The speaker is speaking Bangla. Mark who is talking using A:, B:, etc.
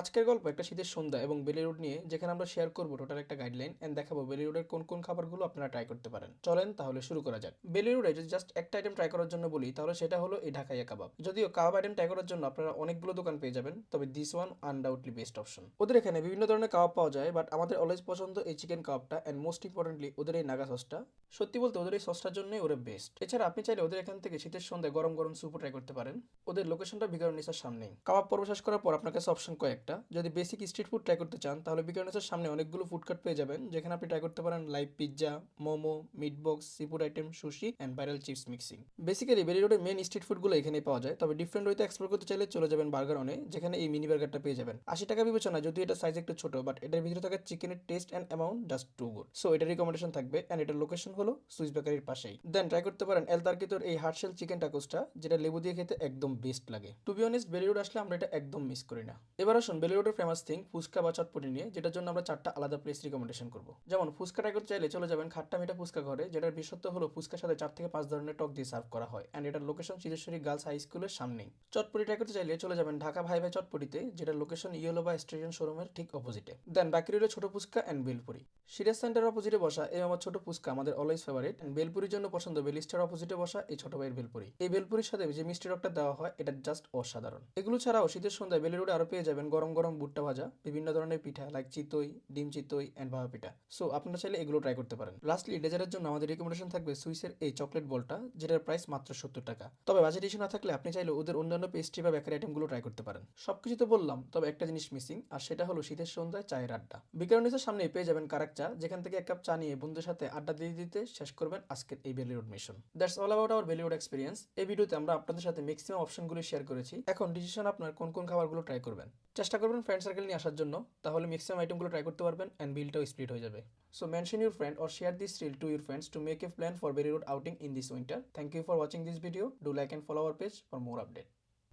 A: আজকের গল্প একটা শীতের সন্ধ্যা এবং বেলি রোড নিয়ে, যেখানে আমরা শেয়ার করব টোটাল একটা গাইডলাইন এন্ড দেখাবো বেলি রোডের কোন কোন খাবারগুলো আপনারা ট্রাই করতে পারেন। চলেন তাহলে শুরু করা যাক। বেলি রোডে যদি জাস্ট একটা আইটেম ট্রাই করার জন্য বলি, তাহলে সেটা হলো এই ঢাকাইয়া কাবাব। যদিও কাবাব আইটেম ট্রাই করার জন্য আপনারা অনেকগুলো দোকান পেয়ে যাবেন, তবে this one undoubtedly best option ওদের এখানে বিভিন্ন ধরনের কাবাব পাওয়া যায় বাট আমাদের অলওয়েজ পছন্দ এই চিকেন কাবাবটা এন্ড মোস্ট ইম্পর্টেন্টলি ওদের এই নাগা সসটা সত্যি বলতে ওদের এই সসটার জন্যই ওরা বেস্ট এছাড়া আপনি চাইলে ওদের এখান থেকে শীতের সন্ধ্যায় গরম গরম স্যুপও ট্রাই করতে পারেন। ওদের লোকেশনটা বিকারণিসার সামনেই। কাবাব পর্ব শেষ করার পর আপনার কাছে অপশন কয়েকটা যদি বেসিক স্ট্রিট ফুড ট্রাই করতে চান, তাহলে বিকারণিসার সামনে অনেকগুলো ফুড কার্ট পেয়ে যাবেন, যেখানে আপনি ট্রাই করতে পারেন live pizza momo meat box seafood item sushi and viral chips mixing basically Bailey রোডের মেন স্ট্রিট ফুডগুলো এখানে পাওয়া যায়, তবে ডিফারেন্ট ওয়েতে এক্সপ্লোর করতে চাইলে চলে যাবেন বার্গার অনে যেখানে এই মিনি বার্গারটা পেয়ে যাবেন। আশি টাকা বিবেচনা যদি এটা সাইজ একটু ছোট বাট এটার ভিতরে থাকা চিকেনের taste and amount just too good so এটার রিকমেন্ডেশন থাকবে অ্যান্ড এটার লোকেশন হলো সুইস বেকারির পাশেই। দেন ট্রাই করতে পারেন এল তার্কিতোর এই হার্টশেল চিকেন টাকোসটা যেটা লেবু দিয়ে খেতে একদম বেস্ট লাগে। To be honest Bailey Road আসলে আমরা এটা একদম মিস করি না। এবার আসুন বেলি রোডের ফেমাস থিং ফুচকা বা চটপটি নিয়ে, যেটার জন্য আমরা চারটা আলাদা প্লেস রিকমেন্ডেশন করব। যেমন, ফুচকা ট্রাই করতে চাইলে চলে যাবেন খাট্টা মিঠা ফুচকা ঘরে, যেটার বিশেষত্ব হলো ফুচকার সাথে চার থেকে পাঁচ ধরনের টক দিয়ে সার্ভ করা হয় অ্যান্ড এটার লোকেশন সিদ্ধেশ্বরী গার্লস হাই স্কুলের সামনেই। চটপটি ট্রাই করতে চাইলে চলে যাবেন ঢাকা ভাই ভাই চটপটিতে, যেটার লোকেশন ইয়েলো বা স্টেশন শোরুমের ঠিক অপোজিটে দেন বাকি রইল ছোট fuchka and bhelpuri serious centre অপোজিটে বসা এই আমার ছোট ফুচকা আমাদের অলওয়েজ ফেভারিট বেলপুরির জন্য পছন্দ বেলিস্টার অপোজিটে বসা এই ছোট ভাইয়ের বেলপুরি। এই বেলপুরির সাথে যে মিষ্টি রকটা দেওয়া হয়, এটা জাস্ট অসাধারণ। এগুলো ছাড়াও শীতের সন্ধ্যায় বেলি রোডে আরও পেয়ে যাবেন গরম গরম ভুট্টা ভাজা, বিভিন্ন ধরনের পিঠা লাইক চিতই, ডিম চিতই অ্যান্ড ভাবা পিঠা। সো আপনারা চাইলে এগুলো ট্রাই করতে পারেন। লাস্টলি ডেজার্টের জন্য আমাদের রিকমেন্ডেশন থাকবে সুইসের এই চকলেট বলটা যেটার প্রাইস মাত্র সত্তর টাকা। তবে বাজেট ইস্যু না থাকলে আপনি চাইলে ওদের অন্যান্য পেস্ট্রি বা বেকারি আইটেমগুলো ট্রাই করতে পারেন। সবকিছু তো বললাম, তবে একটা জিনিস মিসিং আর সেটা হলো শীতের সন্ধ্যায় চায়ের আড্ডা। বিকারণিসের সামনে পেয়ে যাবেন কারাক চা যেখান থেকে এক কাপ চা নিয়ে বন্ধুদের সাথে আড্ডা দিয়ে দিতে শেষ করবেন আজকের এই Bailey Road mission that's all about our Bailey Road experience এই ভিডিওতে আমরা আপনাদের সাথে ম্যাক্সিমাম অপশনগুলো শেয়ার করেছি এখন ডিসিশন আপনার কোন কোন খাবারগুলো ট্রাই করবেন চেষ্টা করবেন ফ্রেন্ড সার্কেল নিয়ে আসার জন্য, তাহলে ম্যাক্সিমাম আইটেমগুলো ট্রাই করতে পারবেন অ্যান্ড বিলটাও স্প্লিট হয়ে যাবে so mention friend or share this reel to your friends to make a plan for Berry Road outing in this winter. Thank you for watching this video. Do like and follow our page for more update.